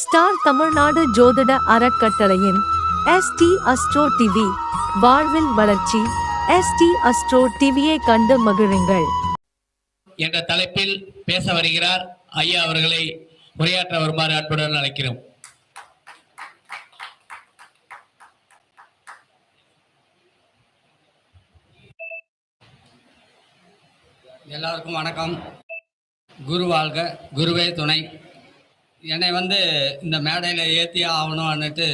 Star Tamil Nadu ஜோதிட அறக்கட்டளையின் ST astro TV வாழ்வில் வளர்ச்சி. எஸ்டி அஸ்ட்ரோ டிவியை கண்டு மகிழுங்கள். என்ற தலைப்பில் பேச வருகிறார் ஐயா அவர்களை உரையாற்ற வருமாறு அன்புடன் அழைக்கிறோம். எல்லாருக்கும் வணக்கம். குரு வாழ்க குருவே துணை. என்னை வந்து இந்த மேடையில் ஏற்றியே ஆகணும்னுட்டு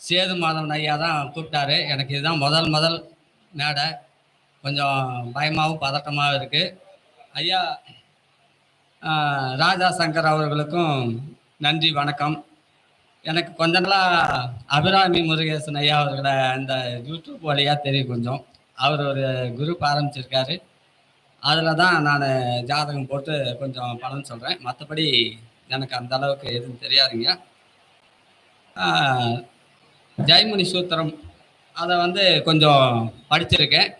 சேது மாதவன் ஐயா தான் கூப்பிட்டாரு. எனக்கு இதுதான் முதல் முதல் மேடை. கொஞ்சம் பயமாகவும் பதட்டமாகவும் இருக்குது ஐயா ராஜா சங்கர் அவர்களுக்கும் நன்றி வணக்கம். எனக்கு கொஞ்ச நாளாக அபிராமி முருகேசன் ஐயா அவர்களை அந்த யூடியூப் வழியாக தெரியும் கொஞ்சம். அவர் ஒரு குரூப் ஆரம்பிச்சிருக்காரு. அதில் தான் நான் ஜாதகம் போட்டு கொஞ்சம் பலன் சொல்கிறேன் மற்றபடி எனக்கு அந்த அளவுக்கு எதுவும் தெரியாதுங்க. ஜெயமணி சூத்திரம். அதை வந்து கொஞ்சம் படிச்சிருக்கேன்.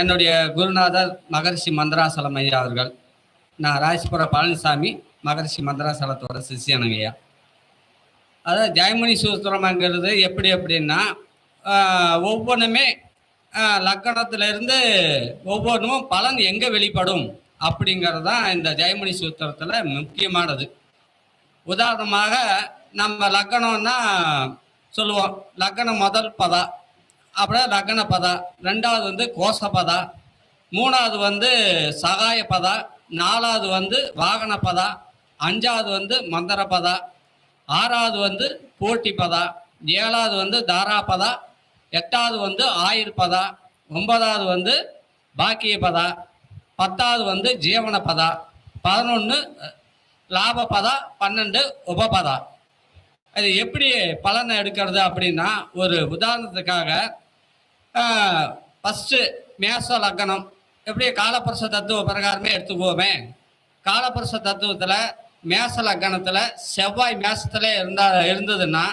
என்னுடைய குருநாதர் மகரிஷி மந்திராசலம் ஐயா அவர்கள் நான் ராசிபுர பழனிசாமி மகரிஷி மந்திராசலத்தோட சிஷியனுங்க ஐயா. அதாவது ஜெயமணி சூத்திரம்ங்கிறது எப்படி அப்படின்னா ஒவ்வொன்றுமே லக்கணத்திலிருந்து ஒவ்வொன்றும் பலன் எங்கே வெளிப்படும் அப்படிங்கிறது தான் இந்த ஜெயமணி சூத்திரத்தில் முக்கியமானது. உதாரணமாக நம்ம லக்கணம்னா சொல்லுவோம் லக்கணம் முதல் பதா அப்புறம் லக்கண பதா ரெண்டாவது வந்து கோஷ பதா மூணாவது வந்து சகாய பதா நாலாவது வந்து வாகன பதா அஞ்சாவது வந்து மந்திர பதா ஆறாவது வந்து போட்டி பதா ஏழாவது வந்து தாரா பதா எட்டாவது வந்து ஆயுர் பதா ஒன்பதாவது வந்து பாக்கிய பதா பத்தாவது வந்து ஜீவன பதா பதினொன்று லாப பதா பன்னெண்டு உபபதா அது எப்படி பலனை எடுக்கிறது அப்படின்னா ஒரு உதாரணத்துக்காக ஃபஸ்ட்டு மேச லக்னம். எப்படி காலபுருஷ தத்துவ பிரகாரமே எடுத்துக்குவோமே? காலபுருஷ தத்துவத்தில் மேச லக்னத்தில் செவ்வாய் மேசத்தில் இருந்தா இருந்ததுன்னா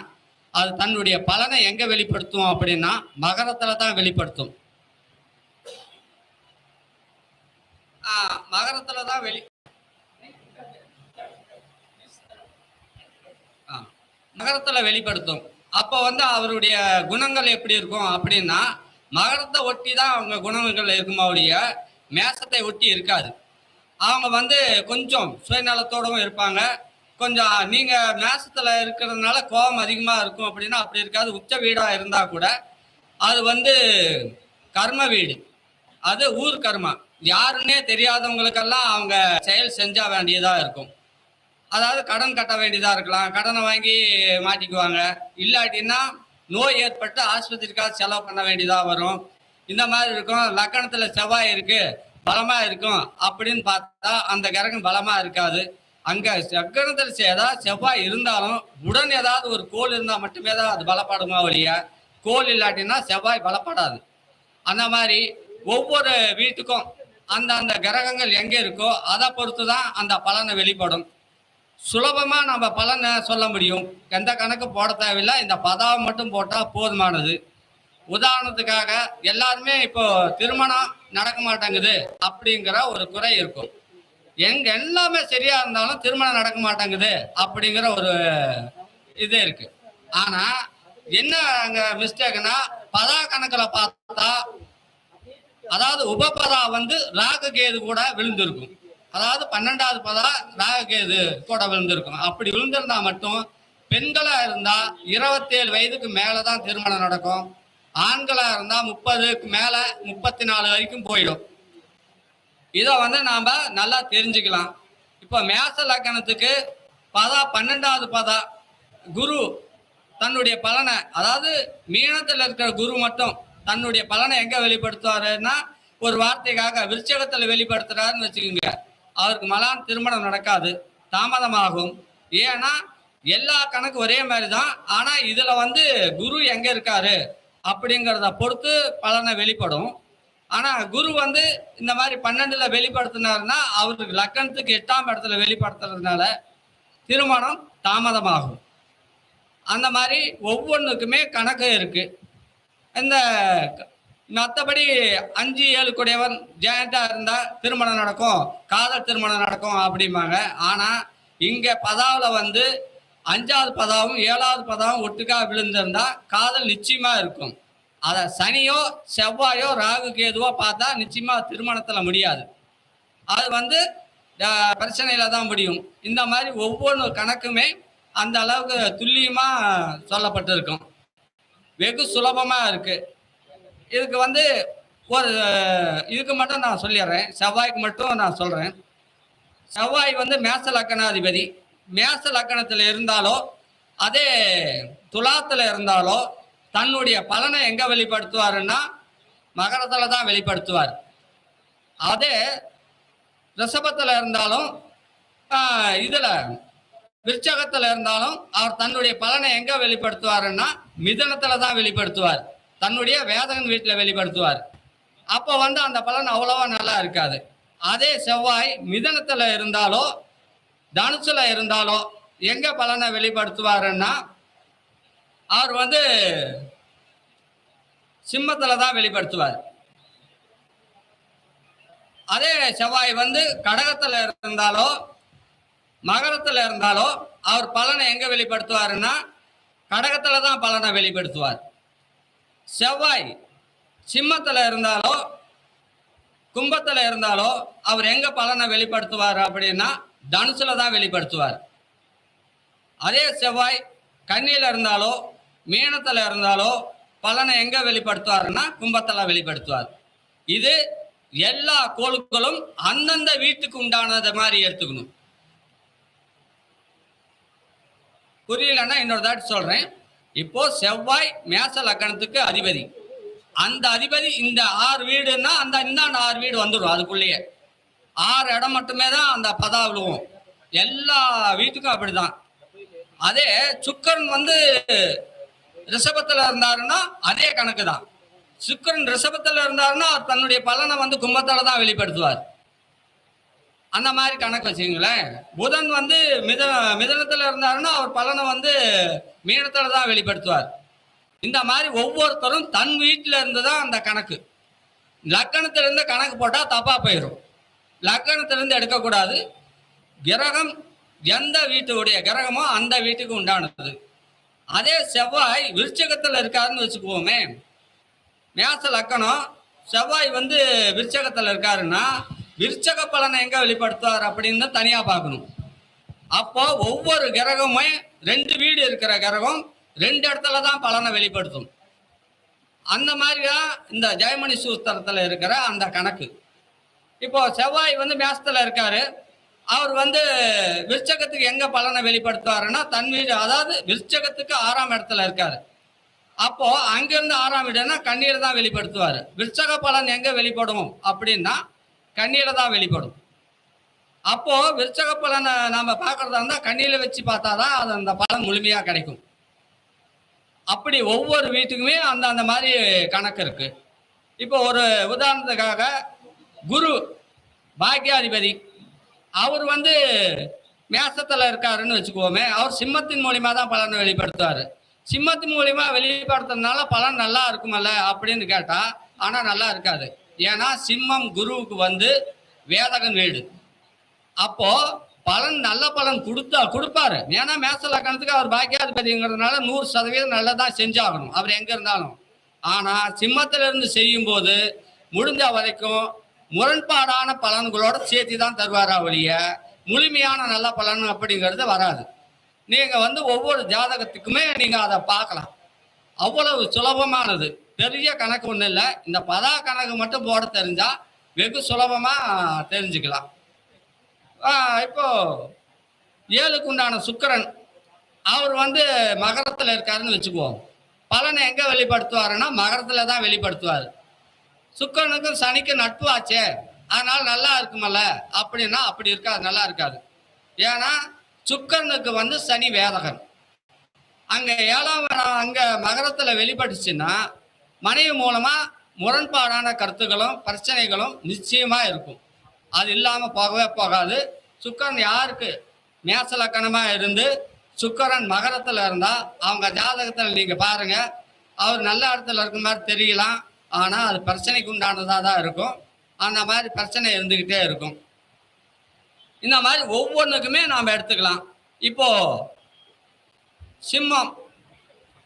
அது தன்னுடைய பலனை எங்கே வெளிப்படுத்தும் அப்படின்னா மகரத்தில் தான் வெளிப்படுத்தும். மகரத்தில் தான் வெளி ஆ, மகரத்துல வெளிப்படுத்தும். அப்போ வந்து அவருடைய குணங்கள் எப்படி இருக்கும் அப்படின்னா மகரத்தை ஒட்டி தான் அவங்க குணங்கள் இருக்குமா ஒழிய மேசத்தை ஒட்டி இருக்காது. அவங்க வந்து கொஞ்சம் சுயநலத்தோடவும் இருப்பாங்க. கொஞ்சம் நீங்க மேசத்துல இருக்கிறதுனால கோபம் அதிகமா இருக்கும் அப்படின்னா அப்படி இருக்காது. உச்ச வீடா இருந்தா கூட அது வந்து கர்ம வீடு. அது ஊர் கர்மா. யாருன்னே தெரியாதவங்களுக்கெல்லாம் அவங்க செயல் செஞ்சா வேண்டியதா இருக்கும். அதாவது கடன் கட்ட வேண்டியதா இருக்கலாம். கடனை வாங்கி மாட்டிக்குவாங்க. இல்லாட்டின்னா நோய் ஏற்பட்டு ஆஸ்பத்திரிக்காக செலவு பண்ண வேண்டியதா வரும். இந்த மாதிரி இருக்கும். லக்கணத்துல செவ்வாய் இருக்கு. பலமா இருக்கும். அப்படின்னு பார்த்தா அந்த கிரகம் பலமா இருக்காது. அங்கே சக்கரத்தில் ஏதாவது செவ்வாய் இருந்தாலும் உடன் ஏதாவது ஒரு கோல் இருந்தால் மட்டுமே தான் அது பலப்படுமா ஒழிய கோல் இல்லாட்டினா செவ்வாய் பலப்படாது. அந்த மாதிரி ஒவ்வொரு வீட்டுக்கும் அந்த அந்த கிரகங்கள் எங்கே இருக்கோ அதை பொறுத்து தான் அந்த பலனை வெளிப்படும். சுலபமாக நம்ம பலனை சொல்ல முடியும். எந்த கணக்கு போட தேவையில்லை. இந்த பதாவை மட்டும் போட்டால் போதுமானது. உதாரணத்துக்காக எல்லாருமே இப்போ திருமணம் நடக்க மாட்டேங்குது அப்படிங்கிற ஒரு குறை இருக்கும். எங்க எல்லாமே சரியா இருந்தாலும் திருமணம் நடக்க மாட்டேங்குது அப்படிங்கிற ஒரு இது இருக்கு. ஆனா என்ன அங்க மிஸ்டேக்னா பதா கணக்கில் பார்த்தா அதாவது உபபதா வந்து ராகு கேது கூட விழுந்திருக்கும். அதாவது பன்னெண்டாவது பதா ராகு கேது கூட விழுந்திருக்கும். அப்படி விழுந்திருந்தா மட்டும் பெண்களா இருந்தா இருபத்தேழு வயதுக்கு மேலதான் திருமணம் நடக்கும். ஆண்களா இருந்தா முப்பதுக்கு மேல முப்பத்தி நாலு வரைக்கும் போயிடும். இதை வந்து நாம் நல்லா தெரிஞ்சுக்கலாம். இப்போ மேச லக்கணத்துக்கு பதா பன்னெண்டாவது பதா குரு தன்னுடைய பலனை அதாவது மீனத்தில் இருக்கிற குரு மட்டும் தன்னுடைய பலனை எங்கே வெளிப்படுத்துவாருன்னா ஒரு வார்த்தைக்காக விருச்சகத்தில் வெளிப்படுத்துறாருன்னு வச்சுக்கோங்க. அவருக்கு மலான் திருமணம் நடக்காது தாமதமாகும். ஏன்னா எல்லா கணக்கு ஒரே மாதிரி தான் ஆனால் இதில் வந்து குரு எங்கே இருக்காரு அப்படிங்கிறத பொறுத்து பலனை வெளிப்படும். ஆனா குரு வந்து இந்த மாதிரி பன்னெண்டுல வெளிப்படுத்தினாருன்னா அவருக்கு லக்கணத்துக்கு எட்டாம் இடத்துல வெளிப்படுத்துறதுனால திருமணம் தாமதமாகும். அந்த மாதிரி ஒவ்வொன்றுக்குமே கணக்கு இருக்கு. இந்த மற்றபடி அஞ்சு ஏழு கூடியவன் ஜெயண்டா இருந்தா திருமணம் நடக்கும் காதல் திருமணம் நடக்கும் அப்படிம்பாங்க. ஆனா இங்க பதாவில் வந்து அஞ்சாவது பதாவும் ஏழாவது பதாவும் ஒட்டுக்கா விழுந்திருந்தா காதல் நிச்சயமா இருக்கும். அதை சனியோ செவ்வாயோ ராகு கேதுவோ பார்த்தா நிச்சயமாக திருமணத்தில் முடியாது. அது வந்து பிரச்சனையில் தான் முடியும். இந்த மாதிரி ஒவ்வொரு கணக்குமே அந்த அளவுக்கு துல்லியமாக சொல்லப்பட்டிருக்கும். வெகு சுலபமாக இருக்குது இதுக்கு வந்து ஒரு இதுக்கு மட்டும் நான் சொல்லிடுறேன். செவ்வாய்க்கு மட்டும் நான் சொல்கிறேன் செவ்வாய் வந்து மேச லக்கணாதிபதி. மேச லக்கணத்தில் இருந்தாலோ அதே துலாத்தில் இருந்தாலோ தன்னுடைய பலனை எங்க வெளிப்படுத்துவாருன்னா மகரத்துல தான் வெளிப்படுத்துவார். அதே ரிஷபத்துல இருந்தாலும் இதில் இதுல விருச்சகத்துல இருந்தாலும் அவர் தன்னுடைய பலனை எங்க வெளிப்படுத்துவாருன்னா மிதனத்துல தான் வெளிப்படுத்துவார். தன்னுடைய வேதகன் வீட்டில் வெளிப்படுத்துவார். அப்போ வந்து அந்த பலன் அவ்வளோவா நல்லா இருக்காது. அதே செவ்வாய் மிதனத்தில் இருந்தாலோ தனுசில் இருந்தாலோ எங்கே பலனை வெளிப்படுத்துவாருன்னா அவர் வந்து சிம்மத்தில் தான் வெளிப்படுத்துவார். அதே செவ்வாய் வந்து கடகத்தில் இருந்தாலோ மகரத்தில் இருந்தாலோ அவர் பலனை எங்கே வெளிப்படுத்துவாருன்னா கடகத்தில் தான் பலனை வெளிப்படுத்துவார். செவ்வாய் சிம்மத்தில் இருந்தாலோ கும்பத்தில் இருந்தாலோ அவர் எங்கே பலனை வெளிப்படுத்துவார் அப்படின்னா தனுசில் தான் வெளிப்படுத்துவார். அதே செவ்வாய் கண்ணியில் இருந்தாலோ மீனத்துல இருந்தாலோ பலனை எங்க வெளிப்படுத்துவாருன்னா கும்பத்துல வெளிப்படுத்துவார். இது எல்லா கோளுக்களும் அந்தந்த வீட்டுக்கு உண்டானது மாதிரி எடுத்துக்கணும். புரியலன்னா இன்னொரு தாட்டி சொல்றேன். இப்போ செவ்வாய் மேச லக்கணத்துக்கு அதிபதி. அந்த அதிபதி இந்த ஆறு வீடுன்னா அந்த இந்தாண்ட ஆறு வீடு வந்துடும் அதுக்குள்ளேயே. ஆறு இடம் மட்டுமே தான் அந்த பதா விழுவும். எல்லா வீட்டுக்கும் அப்படிதான். அதே சுக்கரன் வந்து ரிஷபத்துல இருந்தாருன்னா அதே கணக்கு தான் சுக்கரன் ரிஷபத்துல இருந்தாருன்னா அவர் தன்னுடைய பலனை வந்து கும்பத்தால தான் வெளிப்படுத்துவார். அந்த மாதிரி கணக்கு வச்சுங்களேன் புதன் வந்து மித மிதனத்துல இருந்தாருன்னா அவர் பலனை வந்து மீனத்துல தான் வெளிப்படுத்துவார். இந்த மாதிரி ஒவ்வொருத்தரும் தன் வீட்டில இருந்து தான் அந்த கணக்கு. லக்கணத்திலிருந்து கணக்கு போட்டால் தப்பா போயிடும் லக்கணத்திலிருந்து எடுக்கக்கூடாது. கிரகம் எந்த வீட்டுடைய கிரகமோ அந்த வீட்டுக்கு உண்டானது. அதே செவ்வாய் விருச்சகத்துல இருக்காருன்னு வச்சுக்குவோமே மேச லக்கணம் செவ்வாய் வந்து விருச்சகத்துல இருக்காருன்னா விருச்சக பலனை எங்க வெளிப்படுத்துவார் அப்படின்னு தான் தனியா பார்க்கணும். அப்போ ஒவ்வொரு கிரகமும் ரெண்டு வீடு இருக்கிற கிரகம் ரெண்டு இடத்துல தான் பலனை வெளிப்படுத்தும். அந்த மாதிரி தான் இந்த ஜெயமணி சூத்திரத்துல இருக்கிற அந்த கணக்கு. இப்போ செவ்வாய் வந்து மேசத்துல இருக்காரு. அவர் வந்து விருச்சகத்துக்கு எங்க பலனை வெளிப்படுத்துவாருன்னா தன் வீடு அதாவது விருச்சகத்துக்கு ஆறாம் இடத்துல இருக்காரு. அப்போ அங்கிருந்து ஆறாம் வீடுனா கண்ணீரை தான் வெளிப்படுத்துவார். விருச்சக பலன் எங்க வெளிப்படும் அப்படின்னா கண்ணீரை தான் வெளிப்படும். அப்போ விருச்சக பலனை நாம பார்க்கறதா இருந்தால் கண்ணீரை வச்சு பார்த்தாதான் அது அந்த பலன் முழுமையா கிடைக்கும். அப்படி ஒவ்வொரு வீட்டுக்குமே அந்த அந்த மாதிரி கணக்கு இருக்கு. இப்போ ஒரு உதாரணத்துக்காக குரு பாக்கியாதிபதி அவர் வந்து மேசத்துல இருக்காருன்னு வச்சுக்குவோமே அவர் சிம்மத்தின் மூலியமா தான் பலனை வெளிப்படுத்துவார். சிம்மத்தின் மூலியமா வெளிப்படுத்துறதுனால பலன் நல்லா இருக்குமல்ல அப்படின்னு கேட்டா ஆனா நல்லா இருக்காது. ஏன்னா சிம்மம் குருவுக்கு வந்து வேதகன் வீடு. அப்போ பலன் நல்ல பலன் கொடுத்தா கொடுப்பாரு. ஏன்னா மேச லக்கணத்துக்கு அவர் பாக்கியாதிபதிங்கிறதுனால நூறு சதவீதம் நல்லதா செஞ்சாகணும். அவர் எங்க இருந்தாலும். ஆனா சிம்மத்திலிருந்து செய்யும் போது முடிஞ்ச வரைக்கும் முரண்பாடான பலன்களோட சேர்த்து தான் தருவாரா ஒழிய முழுமையான நல்ல பலன் அப்படிங்கிறது வராது. நீங்கள் வந்து ஒவ்வொரு ஜாதகத்துக்குமே நீங்கள் அதை பார்க்கலாம். அவ்வளவு சுலபமானது. பெரிய கணக்கு ஒன்றும் இல்லை. இந்த பதா கணக்கு மட்டும் போட தெரிஞ்சால் வெகு சுலபமாக தெரிஞ்சுக்கலாம். இப்போ ஏழுக்கு உண்டான சுக்கரன் அவர் வந்து மகரத்தில் இருக்காருன்னு வச்சுக்குவோம். பலனை எங்கே வெளிப்படுத்துவாருன்னா மகரத்தில் தான் வெளிப்படுத்துவார். சுக்கிரனுக்கும் சனிக்கும் நட்பு ஆச்சே. அதனால நல்லா இருக்குமல்ல? அப்படின்னா அப்படி இருக்காது நல்லா இருக்காது. ஏன்னா சுக்கிரனுக்கு வந்து சனி வேதகன். அங்க ஏழாம் இடம் அங்க மகரத்துல வெளிப்பட்டுச்சுன்னா மனைவி மூலமா முரண்பாடான கருத்துக்களும் பிரச்சனைகளும் நிச்சயமா இருக்கும். அது இல்லாம போகவே போகாது. சுக்கரன் யாருக்கு? மேசலக்கணமா இருந்து சுக்கரன் மகரத்துல இருந்தா அவங்க ஜாதகத்துல நீங்க பாருங்க அவர் நல்ல இடத்துல இருக்க மாதிரி தெரியலாம். ஆனால் அது பிரச்சனைக்கு உண்டானதாக தான் இருக்கும். அந்த மாதிரி பிரச்சனை இருந்துக்கிட்டே இருக்கும். இந்த மாதிரி ஒவ்வொன்றுக்குமே நாம் எடுத்துக்கலாம். இப்போ சிம்மம்.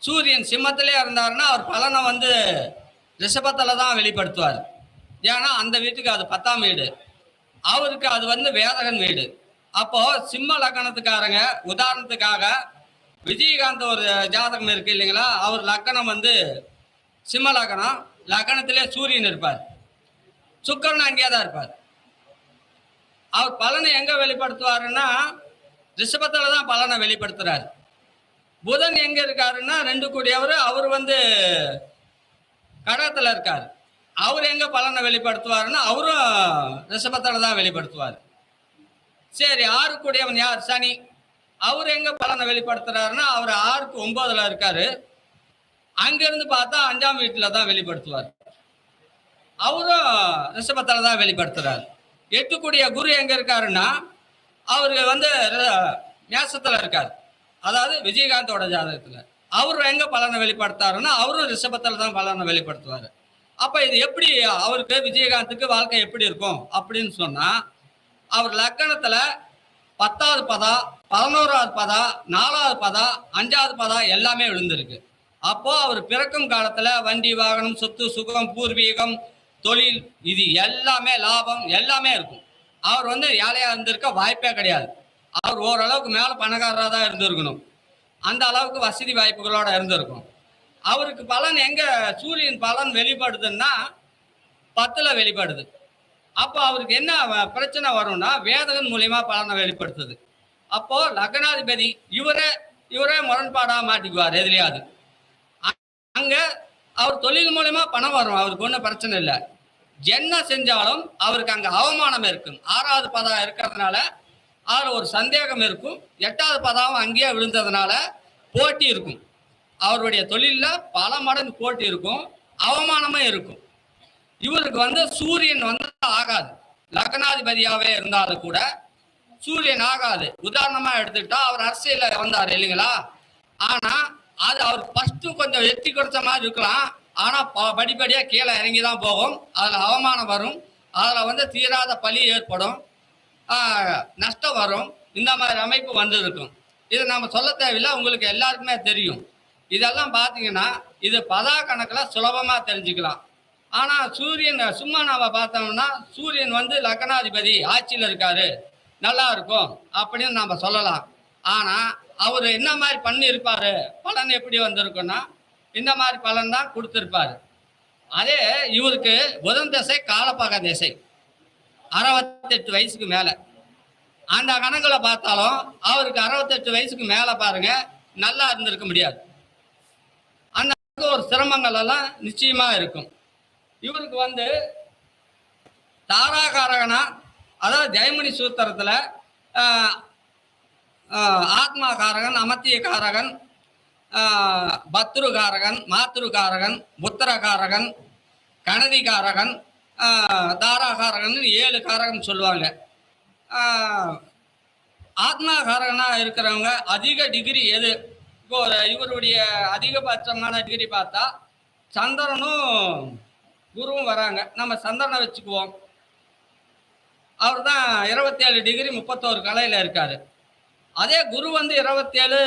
சூரியன் சிம்மத்திலே இருந்தாருன்னா அவர் பலனை வந்து ரிஷபத்தில் தான் வெளிப்படுத்துவார். ஏன்னா அந்த வீட்டுக்கு அது பத்தாம் வீடு. அவருக்கு அது வந்து வேதகன் வீடு. அப்போது சிம்ம லக்கணத்துக்காரங்க உதாரணத்துக்காக விஜயகாந்த் ஒரு ஜாதகம் இருக்கு இல்லைங்களா? அவர் லக்கணம் வந்து சிம்ம லக்கணம். லக்னத்திலே சூரியன் இருப்பார். சுக்கரன் அங்கேயே தான் இருப்பார். அவர் பலனை எங்க வெளிப்படுத்துவாருன்னா ரிஷபத்துல தான் பலனை வெளிப்படுத்துறாரு. புதன் எங்க இருக்காருன்னா ரெண்டு கூடியவர் அவர் வந்து கடகத்தில் இருக்கார். அவர் எங்க பலனை வெளிப்படுத்துவாருன்னா அவரும் ரிஷபத்தில் தான் வெளிப்படுத்துவார். சரி ஆறு கூடியவன் யார்? சனி. அவர் எங்க பலனை வெளிப்படுத்துறாருன்னா அவர் ஆறுக்கு ஒன்பதுல இருக்காரு. அங்கிருந்து பார்த்தா அஞ்சாம் வீட்டில் தான் வெளிப்படுத்துவார். அவரும் ரிஷபத்தில் தான் வெளிப்படுத்துறாரு. எட்டுக்கூடிய குரு எங்கே இருக்காருன்னா அவர் வந்து நேசத்தில் இருக்கார். அதாவது விஜயகாந்தோட ஜாதகத்தில். அவர் எங்கே பலனை வெளிப்படுத்தாருன்னா அவரும் ரிஷபத்தில் தான் பலனை வெளிப்படுத்துவார். அப்போ இது எப்படி அவருக்கு விஜயகாந்துக்கு வாழ்க்கை எப்படி இருக்கும் அப்படின்னு சொன்னால் அவர் லக்கணத்தில் பத்தாவது பதா பதினோராவது பதா நாலாவது பதா அஞ்சாவது பதா எல்லாமே விழுந்திருக்கு. அப்போ அவர் பிறக்கும் காலத்துல வண்டி வாகனம் சொத்து சுகம் பூர்வீகம் தொழில் இது எல்லாமே லாபம் எல்லாமே இருக்கும். அவர் வந்து ஏழையா இருந்திருக்க வாய்ப்பே கிடையாது. அவர் ஓரளவுக்கு மேல பணக்காரராக தான் இருந்திருக்கணும். அந்த அளவுக்கு வசதி வாய்ப்புகளோட இருந்திருக்கும். அவருக்கு பலன் எங்க சூரியன் பலன் வெளிப்படுதுன்னா பத்துல வெளிப்படுது. அப்போ அவருக்கு என்ன பிரச்சனை வரும்னா வேதகன் மூலியமா பலனை வெளிப்படுத்துது. அப்போ லக்னாதிபதி இவரே இவரே முரண்பாடாக மாட்டிக்குவார் எதுலையாவது. அங்கே அவர் தொழில் மூலயமா பணம் வரும். அவருக்கு ஒன்றும் பிரச்சனை இல்லை. என்ன செஞ்சாலும் அவருக்கு அங்கே அவமானம் இருக்கும். ஆறாவது பதம் இருக்கிறதுனால அதில் ஒரு சந்தேகம் இருக்கும். எட்டாவது பதாவும் அங்கேயே விழுந்ததுனால போட்டி இருக்கும். அவருடைய தொழிலில் பல மடங்கு போட்டி இருக்கும். அவமானமும் இருக்கும். இவருக்கு வந்து சூரியன் வந்து ஆகாது. லக்னாதிபதியாகவே இருந்தாலும் கூட சூரியன் ஆகாது. உதாரணமாக எடுத்துக்கிட்டா அவர் அரசியலில் வந்தார் இல்லைங்களா? ஆனால் அது அவர் ஃபஸ்ட்டு கொஞ்சம் எட்டி கொடுத்த மாதிரி இருக்கலாம். ஆனால் ப- கீழே இறங்கி தான் போகும். அதில் அவமானம் வரும். அதில் வந்து தீராத பழி ஏற்படும். நஷ்டம் வரும். இந்த மாதிரி அமைப்பு வந்திருக்கும். இதை இது நம்ம சொல்ல தேவையில்லை. உங்களுக்கு எல்லாருக்குமே தெரியும். இதெல்லாம் பார்த்தீங்கன்னா இது பதா கணக்கில் சுலபமாக தெரிஞ்சுக்கலாம். ஆனால் சூரியன் சும்மா நாம் பார்த்தோம்னா சூரியன் வந்து லக்னாதிபதி ஆட்சியில் இருக்காரு. நல்லா இருக்கும். அப்படின்னு நாம் சொல்லலாம். ஆனால் அவர் என்ன மாதிரி பண்ணியிருப்பார்? பலன் எப்படி வந்திருக்குன்னா இந்த மாதிரி பலன் தான் கொடுத்துருப்பாரு. அதே இவருக்கு புதன் திசை காலப்பாக திசை. அறுபத்தெட்டு வயசுக்கு மேலே. அந்த கணக்கில் பார்த்தாலும் அவருக்கு அறுபத்தெட்டு வயசுக்கு மேலே பாருங்க நல்லா இருந்திருக்க முடியாது. அந்த ஒரு சிரமங்கள் எல்லாம் இருக்கும். இவருக்கு வந்து தாராகாரகனா அதாவது ஜெயமணி சூத்திரத்தில் ஆத்மாகாரகன் அமத்தியகாரகன் ஆஹ், பத்ருகாரகன் மாத்ருகாரகன் புத்திரகாரகன் கணதிகாரகன் தாராகாரகன் ஏழு காரகன் சொல்லுவாங்க ஆத்மாகாரகனாக இருக்கிறவங்க அதிக டிகிரி எது? இப்போ இவருடைய அதிகபட்சமான டிகிரி பார்த்தா சந்திரனும் குருவும் வராங்க. நம்ம சந்திரனை வச்சுக்குவோம். அவர் தான் இருபத்தேழு டிகிரி முப்பத்தோரு கலையில் இருக்காரு. அதே குரு வந்து இருபத்தேழு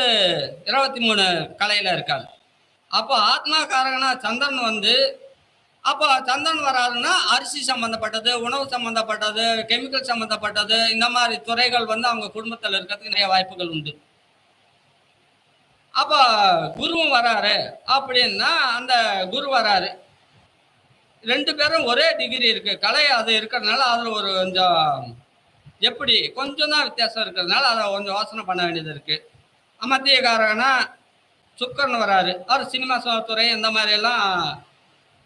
இருபத்தி மூணு கலையில் இருக்கார். அப்போ ஆத்மா காரகனா சந்திரன் வந்து அப்போ சந்திரன் வராருன்னா அரிசி சம்மந்தப்பட்டது உணவு சம்மந்தப்பட்டது கெமிக்கல் சம்மந்தப்பட்டது இந்த மாதிரி துறைகள் வந்து அவங்க குடும்பத்தில் இருக்கிறதுக்கு நிறைய வாய்ப்புகள் உண்டு. அப்போ குருவும் வராரு அப்படின்னா அந்த குரு வராரு. ரெண்டு பேரும் ஒரே டிகிரி இருக்கு. கலை அது இருக்கிறதுனால அதில் ஒரு கொஞ்சம் எப்படி? கொஞ்சம் தான் வித்தியாசம் இருக்கிறதுனால அதை கொஞ்சம் யோசனை பண்ண வேண்டியது இருக்குது மத்தியக்காரகனா சுக்கர்னு வராரு. அவர் சினிமா துறை இந்த மாதிரியெல்லாம்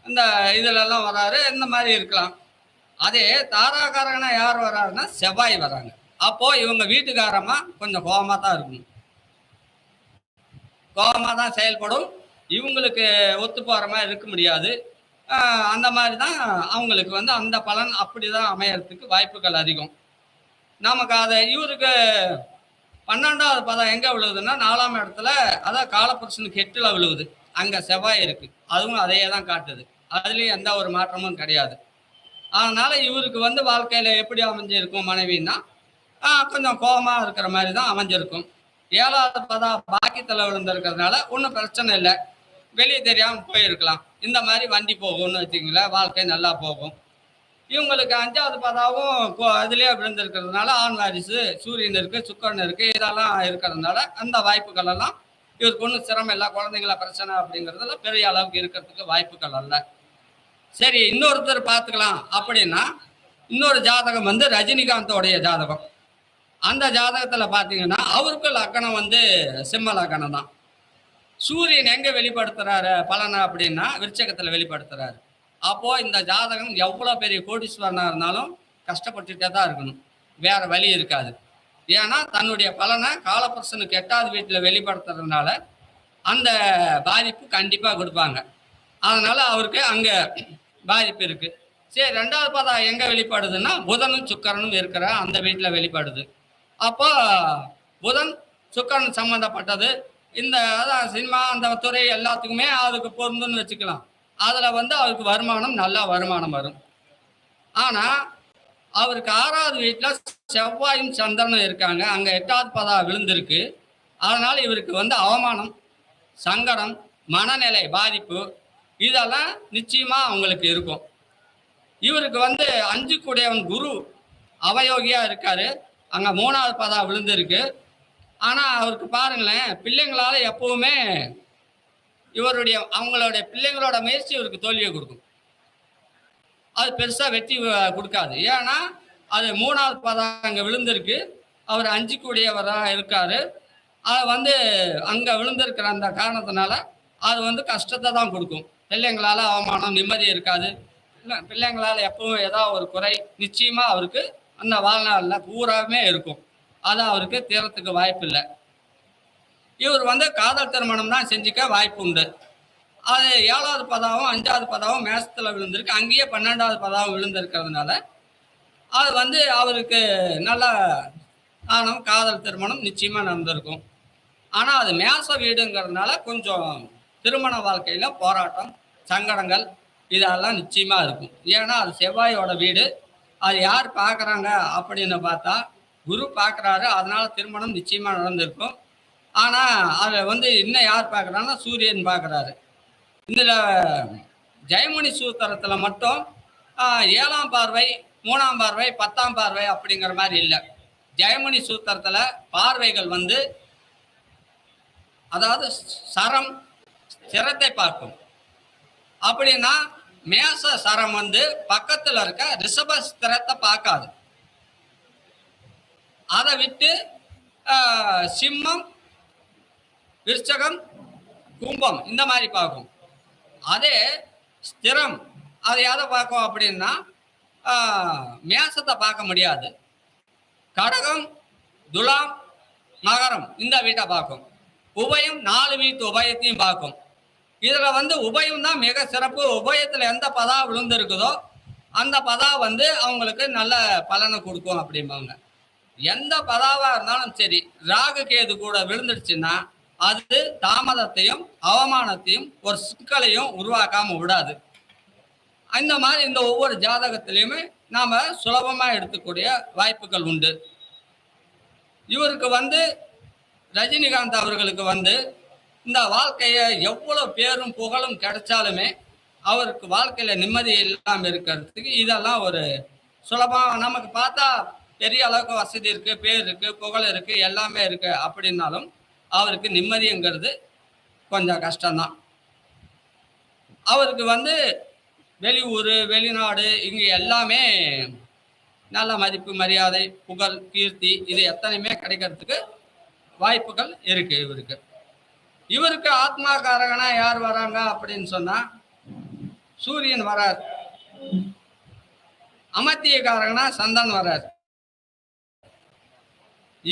இந்த இதிலெல்லாம் வராரு. இந்த மாதிரி இருக்கலாம். அதே தாராகாரகனா யார் வராருன்னா செவ்வாய் வராங்க. அப்போது இவங்க வீட்டுக்காரமா கொஞ்சம் கோபமாக தான் இருக்கணும். கோபமாக தான் செயல்படும். இவங்களுக்கு ஒத்து போகிற மாதிரி இருக்க முடியாது. அந்த மாதிரி தான் அவங்களுக்கு வந்து அந்த பலன் அப்படி தான் அமையறதுக்கு வாய்ப்புகள் அதிகம். நமக்கு அதை இவருக்கு பன்னெண்டாவது பதம் எங்கே விழுகுதுன்னா நாலாம் இடத்துல அதான் காலப்புருஷனுக்கு எட்டில் விழுகுது. அங்கே செவ்வாய் இருக்குது அதுவும் அதையே தான் காட்டுது. அதுலேயும் எந்த ஒரு மாற்றமும் கிடையாது. அதனால் இவருக்கு வந்து வாழ்க்கையில் எப்படி அமைஞ்சிருக்கும் மனைவின்னா கொஞ்சம் கோபமாக இருக்கிற மாதிரி தான் அமைஞ்சிருக்கும். ஏழாவது பதா பாக்கியத்தில் விழுந்திருக்கிறதுனால ஒன்றும் பிரச்சனை இல்லை. வெளியே தெரியாமல் போயிருக்கலாம். இந்த மாதிரி வண்டி போகும்னு வச்சுங்களேன் வாழ்க்கை நல்லா போகும். இவங்களுக்கு அஞ்சாவது பதாவும் இப்போ அதுலேயே விழுந்திருக்கிறதுனால ஆண் வாரிசு சூரியன் இருக்கு சுக்கரன் இருக்கு இதெல்லாம் இருக்கிறதுனால அந்த வாய்ப்புகள் எல்லாம் இவருக்கு ஒன்றும் சிரமம் இல்லை குழந்தைங்கள பிரச்சனை அப்படிங்கிறதுல பெரிய அளவுக்கு இருக்கிறதுக்கு வாய்ப்புகள் அல்ல. சரி இன்னொருத்தர் பார்த்துக்கலாம். அப்படின்னா இன்னொரு ஜாதகம் வந்து ரஜினிகாந்தோடைய ஜாதகம். அந்த ஜாதகத்தில் பார்த்தீங்கன்னா அவருக்கு லக்கணம் வந்து சிம்ம லக்கணம் தான் சூரியன் எங்கே வெளிப்படுத்துறாரு பலனை அப்படின்னா விருச்சகத்தில் வெளிப்படுத்துகிறாரு அப்போ இந்த ஜாதகம் எவ்வளோ பெரிய கோடீஸ்வரனாக இருந்தாலும் கஷ்டப்பட்டுட்டே தான் இருக்கணும். வேற வழி இருக்காது. ஏன்னா தன்னுடைய பலனை காலபுருஷனுக்கு எட்டாவது வீட்டில் வெளிப்படுத்துறதுனால அந்த பாதிப்பு கண்டிப்பாக கொடுப்பாங்க. அதனால அவருக்கு அங்கே பாதிப்பு இருக்கு. சரி ரெண்டாவது பார்த்தா எங்கே வெளிப்படுதுன்னா புதனும் சுக்கரனும் இருக்கிற அந்த வீட்டில் வெளிப்படுது. அப்போ புதன் சுக்கரன் சம்மந்தப்பட்டது இந்த அதான் சினிமா அந்த துறை எல்லாத்துக்குமே அதுக்கு பொருந்துன்னு வச்சுக்கலாம். அதில் வந்து அவருக்கு வருமானம் நல்லா வருமானம் வரும். ஆனால் அவருக்கு ஆறாவது வீட்டில் செவ்வாயும் சந்திரனும் இருக்காங்க. அங்கே எட்டாவது பதா விழுந்திருக்கு. அதனால் இவருக்கு வந்து அவமானம் சங்கடம் மனநிலை பாதிப்பு இதெல்லாம் நிச்சயமாக அவங்களுக்கு இருக்கும். இவருக்கு வந்து அஞ்சு கூடியவன் குரு அவயோகியாக இருக்கார். அங்கே மூணாவது பதா விழுந்திருக்கு. ஆனால் அவருக்கு பாருங்களேன் பிள்ளைங்களால எப்பவுமே இவருடைய அவங்களுடைய பிள்ளைங்களோட முயற்சி இவருக்கு தோல்வியை கொடுக்கும். அது பெருசாக வெற்றி கொடுக்காது. ஏன்னா அது மூணாவது பதம் அங்கே விழுந்திருக்கு. அவர் அஞ்சு கூடியவராக இருக்காரு. அது வந்து அங்கே விழுந்திருக்கிற அந்த காரணத்தினால அது வந்து கஷ்டத்தை தான் கொடுக்கும். பிள்ளைங்களால் அவமானம் நிம்மதி இருக்காது. இல்லை பிள்ளைங்களால் எப்பவும் ஏதாவது ஒரு குறை நிச்சயமாக அவருக்கு அந்த வாழ்நாளில் பூராமே இருக்கும். அது அவருக்கு தீரத்துக்கு வாய்ப்பு இல்லை இவர் வந்து காதல் திருமணம் தான் செஞ்சுக்க வாய்ப்பு உண்டு. அது ஏழாவது பதாவும் அஞ்சாவது பதாவும் மேசத்தில் விழுந்திருக்கு. அங்கேயே பன்னெண்டாவது பதாவும் விழுந்திருக்கிறதுனால அது வந்து அவருக்கு நல்ல ஆனம் காதல் திருமணம் நிச்சயமாக நடந்திருக்கும். ஆனால் அது மேச வீடுங்கிறதுனால கொஞ்சம் திருமண வாழ்க்கையில் போராட்டம் சங்கடங்கள் இதெல்லாம் நிச்சயமாக இருக்கும். ஏன்னா அது செவ்வாயோட வீடு. அது யார் பார்க்குறாங்க அப்படின்னு பார்த்தா குரு பார்க்குறாரு. அதனால் திருமணம் நிச்சயமாக நடந்திருக்கும். ஆனால் அதை வந்து இன்னும் யார் பார்க்குறாங்கன்னா சூரியன் பார்க்குறாரு. இதில் ஜெயமணி சூத்திரத்தில் மட்டும் ஏழாம் பார்வை மூணாம் பார்வை பத்தாம் பார்வை அப்படிங்கிற மாதிரி இல்லை. ஜெயமணி சூத்திரத்தில் பார்வைகள் வந்து அதாவது சரம் சிரத்தை பார்க்கும். அப்படின்னா மேச சரம் வந்து பக்கத்தில் இருக்க ரிஷப ஸ்திரத்தை பார்க்காது. அதை விட்டு சிம்மம் விருச்சகம் கும்பம் இந்த மாதிரி பார்க்கும். அதே ஸ்திரம் அதை எதை பார்க்கும் அப்படின்னா மேசத்தை பார்க்க முடியாது. கடகம் துலாம் மகரம் இந்த வீட்டை பார்க்கும். உபயம் நாலு வீட்டு உபயத்தையும் பார்க்கும். இதில் வந்து உபயம் தான் மிக சிறப்பு. உபயத்தில் எந்த பதா விழுந்திருக்குதோ அந்த பதா வந்து அவங்களுக்கு நல்ல பலனை கொடுக்கும் அப்படிம்பாங்க. எந்த பதாவாக இருந்தாலும் சரி ராகு கேது கூட விழுந்துடுச்சுன்னா அது தாமதத்தையும் அவமானத்தையும் ஒரு சிக்கலையும் உருவாக்காம விடாது. இந்த மாதிரி இந்த ஒவ்வொரு ஜாதகத்திலையுமே நாம சுலபமா எடுத்துக்கூடிய வாய்ப்புகள் உண்டு. இவருக்கு வந்து ரஜினிகாந்த் அவர்களுக்கு வந்து இந்த வாழ்க்கையை எவ்வளவு பேரும் புகழும் கிடைச்சாலுமே அவருக்கு வாழ்க்கையில நிம்மதி இல்லாம இருக்கிறதுக்கு இதெல்லாம் ஒரு சுலபம். நமக்கு பார்த்தா பெரிய அளவுக்கு வசதி இருக்கு பேர் இருக்கு புகழ் இருக்கு எல்லாமே இருக்கு அப்படின்னாலும் அவருக்கு நிம்மதிங்கிறது கொஞ்சம் கஷ்டம்தான். அவருக்கு வந்து வெளியூர் வெளிநாடு இங்கே எல்லாமே நல்ல மதிப்பு மரியாதை புகழ் கீர்த்தி இது எத்தனையுமே கிடைக்கிறதுக்கு வாய்ப்புகள் இருக்குது இவருக்கு. இவருக்கு ஆத்மாகாரகனா யார் வராங்க அப்படின்னு சொன்னால் சூரியன் வரார். அமத்தியக்காரகனா சந்தன் வரார்.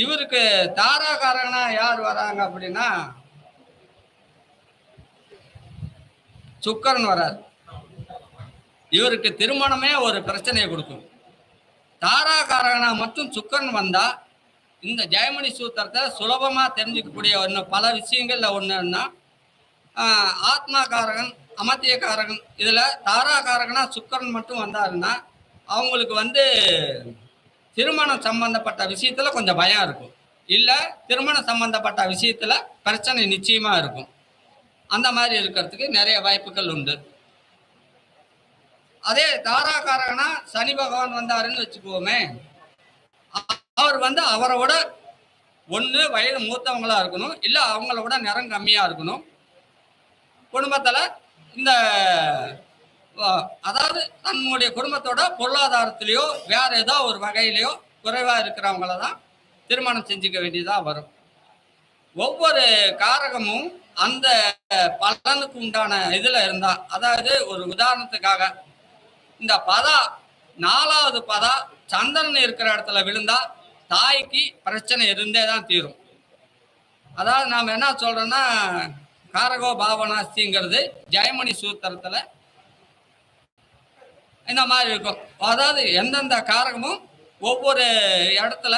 இவருக்கு தாராகாரனா யார் வராங்க அப்படின்னா சுக்கரன் வரார். இவருக்கு திருமணமே ஒரு பிரச்சனையை கொடுக்கும். தாராகாரகனா மட்டும் சுக்கரன் வந்தா இந்த ஜெயமணி சூத்திரத்தை சுலபமா தெரிஞ்சுக்கக்கூடிய ஒன்று பல விஷயங்கள்ல ஒன்றுன்னா ஆத்மாகாரகன் அமத்தியக்காரகன் இதில் தாராகாரகனா சுக்கரன் மட்டும் வந்தாருன்னா அவங்களுக்கு வந்து திருமணம் சம்பந்தப்பட்ட விஷயத்துல கொஞ்சம் பயம் இருக்கும். இல்லை திருமணம் சம்பந்தப்பட்ட விஷயத்துல பிரச்சனை நிச்சயமா இருக்கும். அந்த மாதிரி இருக்கிறதுக்கு நிறைய வாய்ப்புகள் உண்டு. அதே தாராகாரகனா சனி பகவான் வந்தாருன்னு வச்சுக்குவோமே அவர் வந்து அவரை விட ஒன்று வயது மூத்தவங்களா இருக்கணும். இல்லை அவங்கள விட நிறம் கம்மியாக இருக்கணும். குடும்பத்தில் இந்த அதாவது தன்னுடைய குடும்பத்தோட பொருளாதாரத்திலேயோ வேற ஏதோ ஒரு வகையிலையோ குறைவாக இருக்கிறவங்கள தான் திருமணம் செஞ்சுக்க வேண்டியதாக வரும். ஒவ்வொரு காரகமும் அந்த பலனுக்கு உண்டான இதில் இருந்தா அதாவது ஒரு உதாரணத்துக்காக இந்த பதா நாலாவது பதா சந்திரன் இருக்கிற இடத்துல விழுந்தா தாய்க்கு பிரச்சனை இருந்தே தான் தீரும். அதாவது நாம் என்ன சொல்றோம்னா காரகோ பாவனாஸ்திங்கிறது ஜெயமணி சூத்திரத்தில் இந்த மாதிரி இருக்கும். அதாவது எந்தெந்த காரகமும் ஒவ்வொரு இடத்துல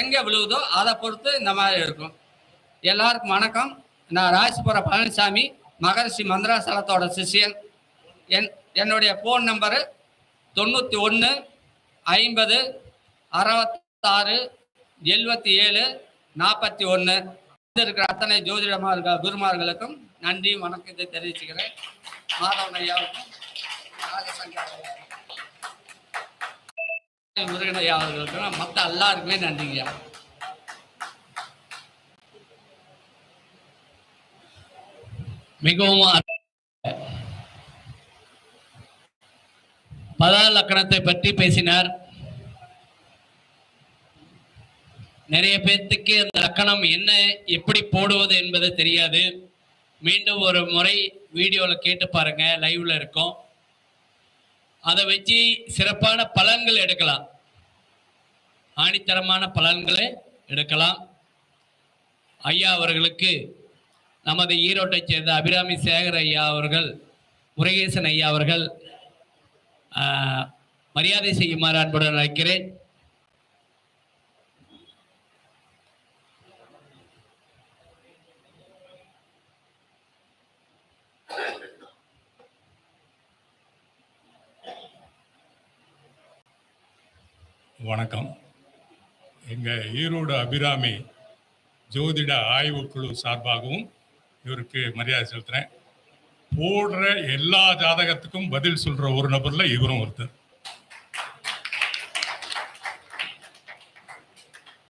எங்கே விழுவுதோ அதை பொறுத்து இந்த மாதிரி இருக்கும். எல்லாருக்கும் வணக்கம். நான் ராசிபுர பழனிசாமி மகரிஷி மந்திராசலத்தோட சிஷியன். என் என்னுடைய ஃபோன் நம்பரு தொண்ணூற்றி ஒன்று ஐம்பது அறுபத்தாறு எழுபத்தி ஏழு நாற்பத்தி ஒன்று இருக்கிற அத்தனை ஜோதிடமார்கள் குருமார்களுக்கும் நன்றி வணக்கத்தை தெரிவிச்சுக்கிறேன். மாதவன் ஐயாவுக்கும் முருகன் ஐயா அவர்களுக்கும் மற்ற எல்லாருக்குமே நன்றிங்கய்யா. மிகவும் அற்ப- பதா லக்கணத்தை பற்றி பேசினார். நிறைய பேர்த்துக்கு அந்த லக்கணம் என்ன எப்படி போடுவது என்பது தெரியாது. மீண்டும் ஒரு முறை வீடியோவில் கேட்டு பாருங்க லைவ்ல இருக்கும். அதை வச்சு சிறப்பான பலன்கள் எடுக்கலாம். ஆணித்தரமான பலன்களை எடுக்கலாம். ஐயா அவர்களுக்கு நமது ஈரோட்டைச் சேர்ந்த அபிராமி சேகர் ஐயா அவர்கள் முருகேசன் ஐயா அவர்கள் மரியாதை செய்யுமாறு அன்புடன் அழைக்கிறேன். வணக்கம். எங்கள் ஈரோடு அபிராமி ஜோதிட ஆய்வுக்குழு சார்பாகவும் இவருக்கு மரியாதை செலுத்துகிறேன் போடுற எல்லா ஜாதகத்துக்கும் பதில் சொல்கிற ஒரு நபரில் இவரும் ஒருத்தர்.